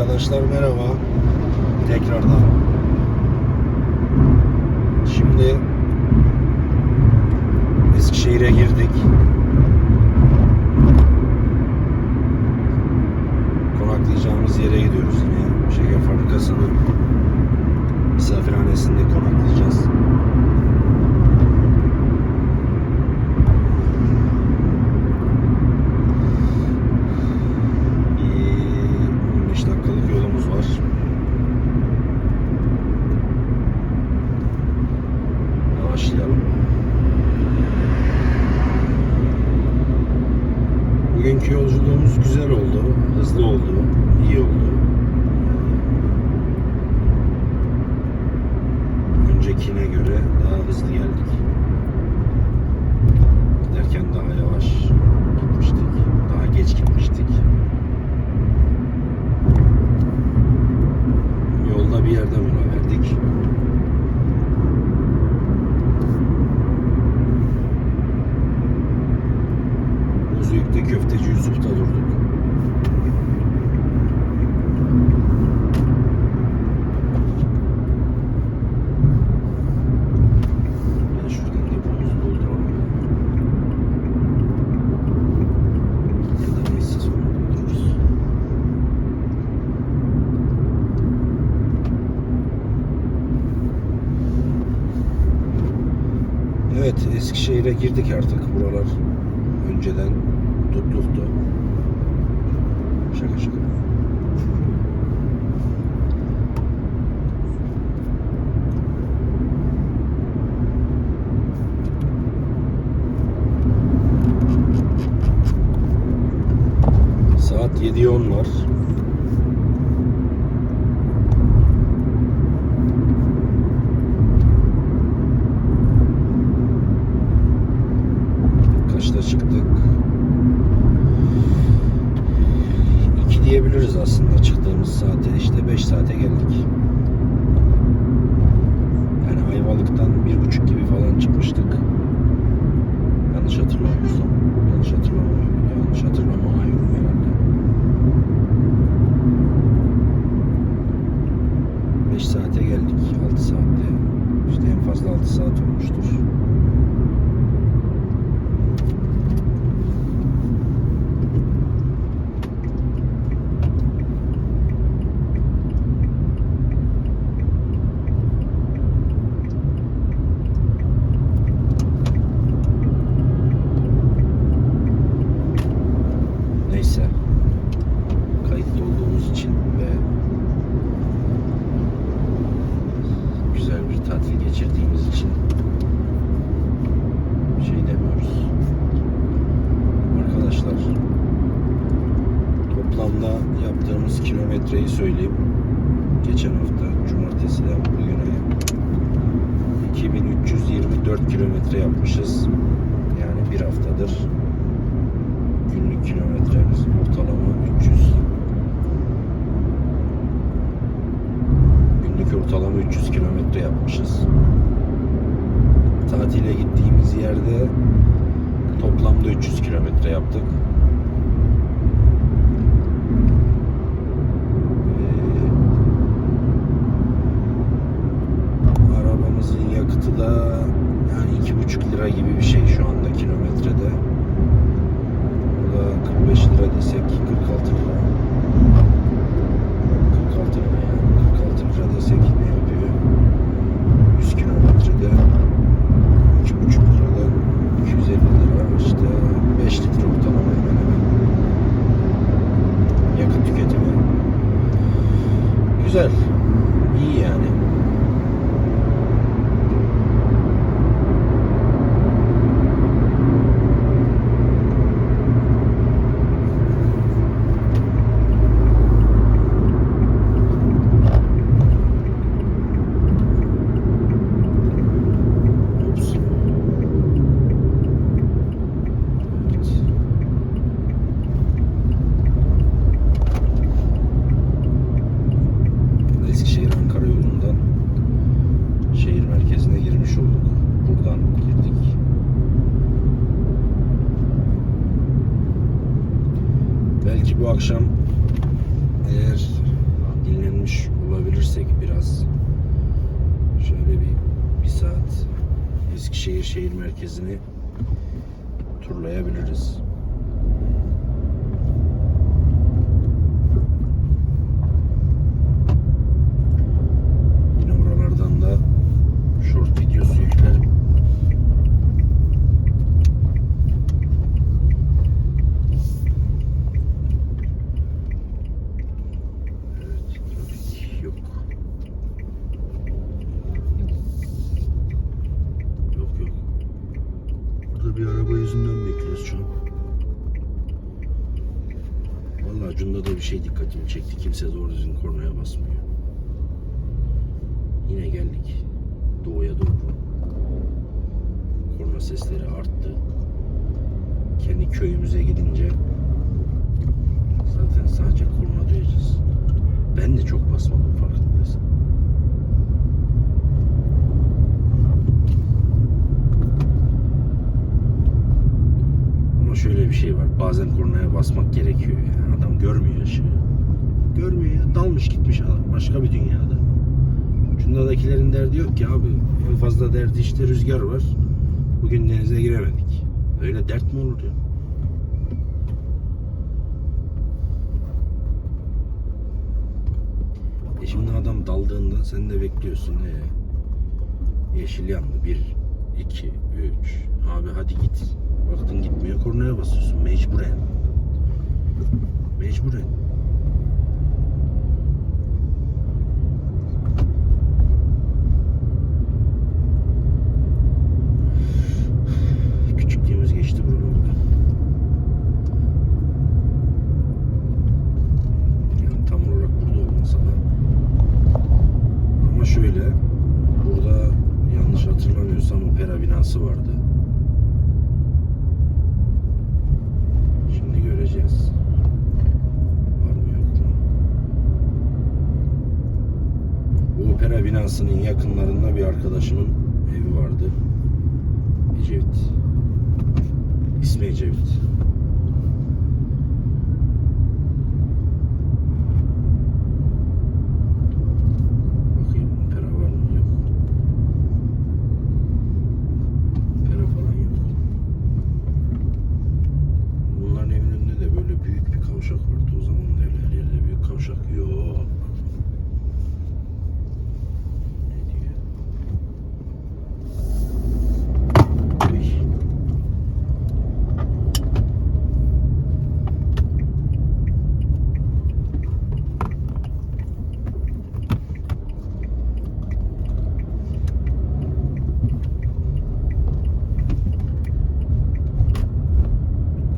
Arkadaşlar merhaba. Tekrardan. Şimdi Eskişehir'e girdik. Konaklayacağımız yere gidiyoruz yine. Şeker fabrikasının misafirhanesinde konaklayacağız. Eskişehir'e girdik artık. Buralar önceden tutluktu. Şaka şaka. Saat 7.10 var. kilometreyi söyleyeyim. Geçen hafta cumartesiden bugüne 2324 kilometre yapmışız. Yani bir haftadır günlük kilometremiz ortalama 300. Günlük ortalama 300 kilometre yapmışız. Tatile gittiğimiz yerde toplamda 300 kilometre yaptık. gibi bir şey. Eskişehir şehir merkezini turlayabiliriz. Yine oralardan da short videosu yüklerim. Evet, trafik yok. Yok yok. Burada bir araba yüzünden bekliyoruz şu an. Vallahi Cunda da bir şey dikkatimi çekti. Kimse doğru düzgün kornaya basmıyor. Yine geldik doğuya doğru. Korna sesleri arttı. Kendi köyümüze gidince zaten sadece korna duyacağız. Ben de çok basmadım farkındaysan. Ama şöyle bir şey var. Bazen kornaya basmak gerekiyor yani. Adam görmüyor ışığı. Görmüyor ya. Dalmış gitmiş adam. Başka bir dünyada. Cunda'dakilerin derdi yok ki abi. En fazla derdi işte rüzgar var. Bugün denize giremedik. Öyle dert mi olur ya? E şimdi adam daldığında sen de bekliyorsun. Ee, yeşil yandı. Bir, iki, üç. Abi hadi git. Baktın gitmiyor. Kornaya basıyorsun. Mecburen. Mecburen. Küçüklüğümüz geçti buralarda. Yani tam olarak burada olmasa da. Ama şöyle, burada yanlış hatırlamıyorsam opera binası vardı. Şimdi göreceğiz. Var mı yok mu? Bu opera binasının yakınlarında bir arkadaşımın evi vardı. Ecevit. İsmi Ecevit. Bakayım opera var mı? Yok. Opera falan yok. Bunların evinin önünde de böyle büyük bir kavşak vardı. O zaman da öyle her yerde büyük kavşak yok. Ne diyor? Uy.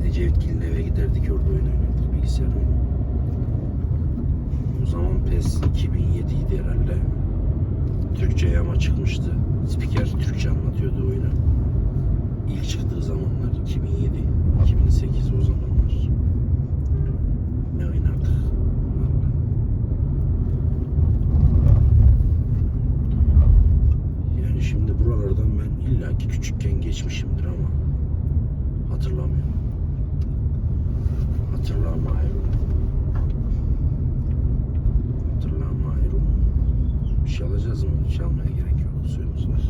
Ecevitgil'in eve giderdik orada oyun oynardık bilgisayar oyunu. O zaman PES 2007 idi herhalde. Türkçe yama çıkmıştı. Spiker Türkçe anlatıyordu oyunu. İlk çıktığı zamanlar 2007, 2008 o zamanlar. Ne oynardık? Yani şimdi buralardan ben illaki küçükken geçmişimdir ama hatırlamıyorum. Hatırlamıyorum. Hatırlamıyorum. Bir şey alacağız mı? Bir şey almaya gerek yok. Suyumuz var.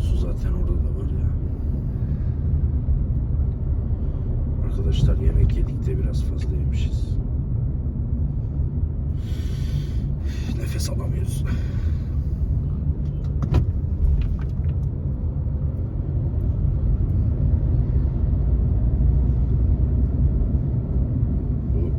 Su zaten orada da var ya. Arkadaşlar yemek yedik de biraz fazla yemişiz. Nefes alamıyoruz. Bu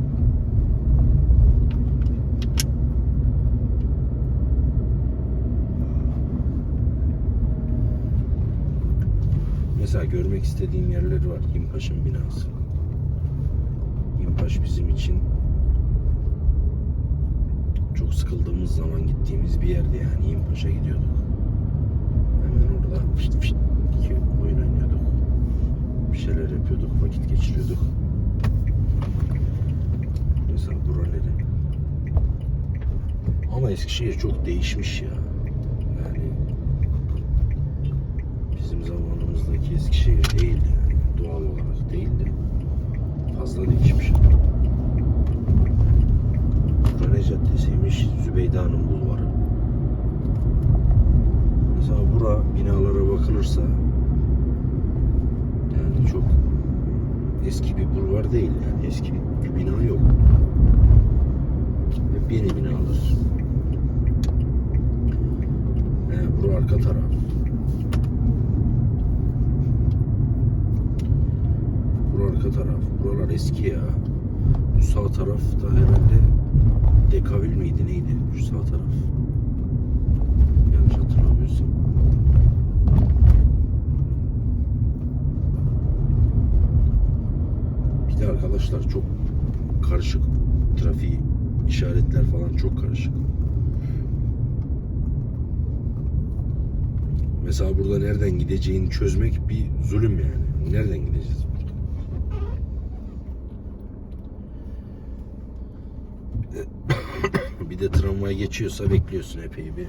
Mesela görmek istediğim yerler var. Yimpaş'ın binası. Yimpaş bizim için çok sıkıldığımız zaman gittiğimiz bir yerdi yani. Yimpaş'a gidiyorduk. Hemen orada fişt fişt iki oyun oynuyorduk. Bir şeyler yapıyorduk, vakit geçiriyorduk. Mesela buraları. Ama Eskişehir çok değişmiş ya. Yani bizim zamanımızdaki Eskişehir değil yani. Doğal olarak değil de fazla değişmiş. Burane Caddesi'ymiş Zübeyda'nın bulvarı. Mesela bura binalara bakılırsa yani çok eski bir bulvar değil yani eski bir bina yok. Hep yeni binalar. He, bura arka taraf. Bura arka taraf. Buralar eski ya. Bu sağ tarafta herhalde Dekavil miydi neydi? Şu sağ taraf. Yanlış hatırlamıyorsam. Bir de arkadaşlar çok karışık trafiği işaretler falan çok karışık. Mesela burada nereden gideceğini çözmek bir zulüm yani. Nereden gideceğiz Bir de, tramvay geçiyorsa bekliyorsun epey bir.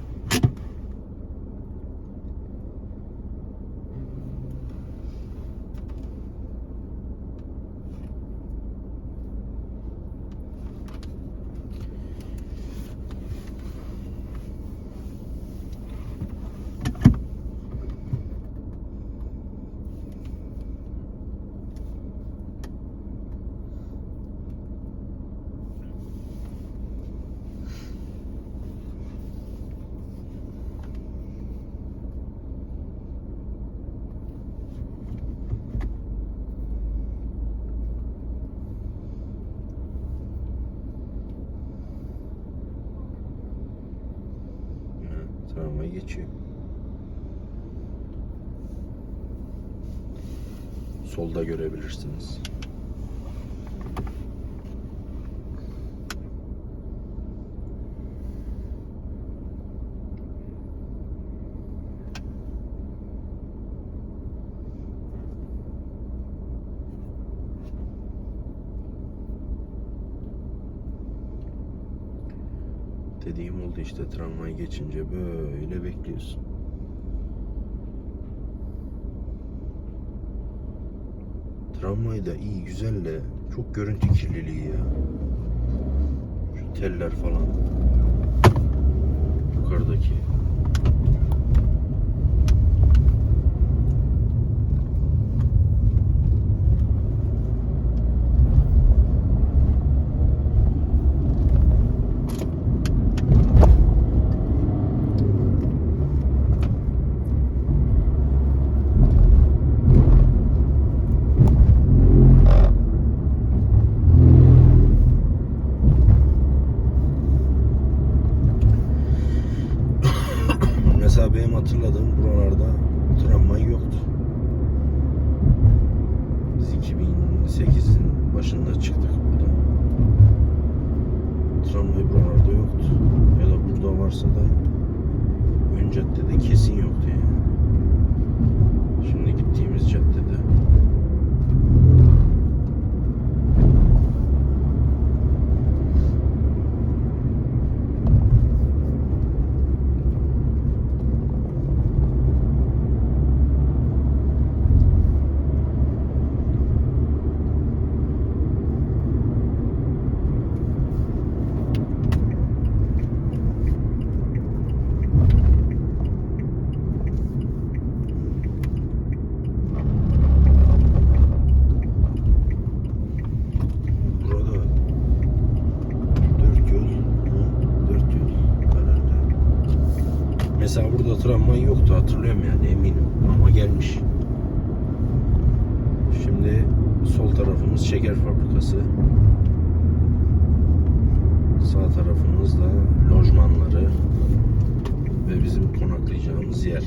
Tramvay geçiyor. Solda görebilirsiniz. Dediğim oldu işte tramvay geçince böyle bekliyorsun. Tramvay da iyi güzel de çok görüntü kirliliği ya. Şu teller falan. Yukarıdaki. Mesela benim hatırladığım buralarda tramvay yoktu. Biz 2008'in başında çıktık buradan. Tramvay buralarda yoktu. Ya da burada varsa da ön caddede kesin yoktu yani. Şimdi gittiğimiz caddede. Burada dört yol, mu? dört yol herhalde. Mesela burada tramvay yoktu hatırlıyorum yani eminim ama gelmiş. Şimdi sol tarafımız şeker fabrikası. Sağ tarafımız da lojmanları ve bizim konaklayacağımız yer.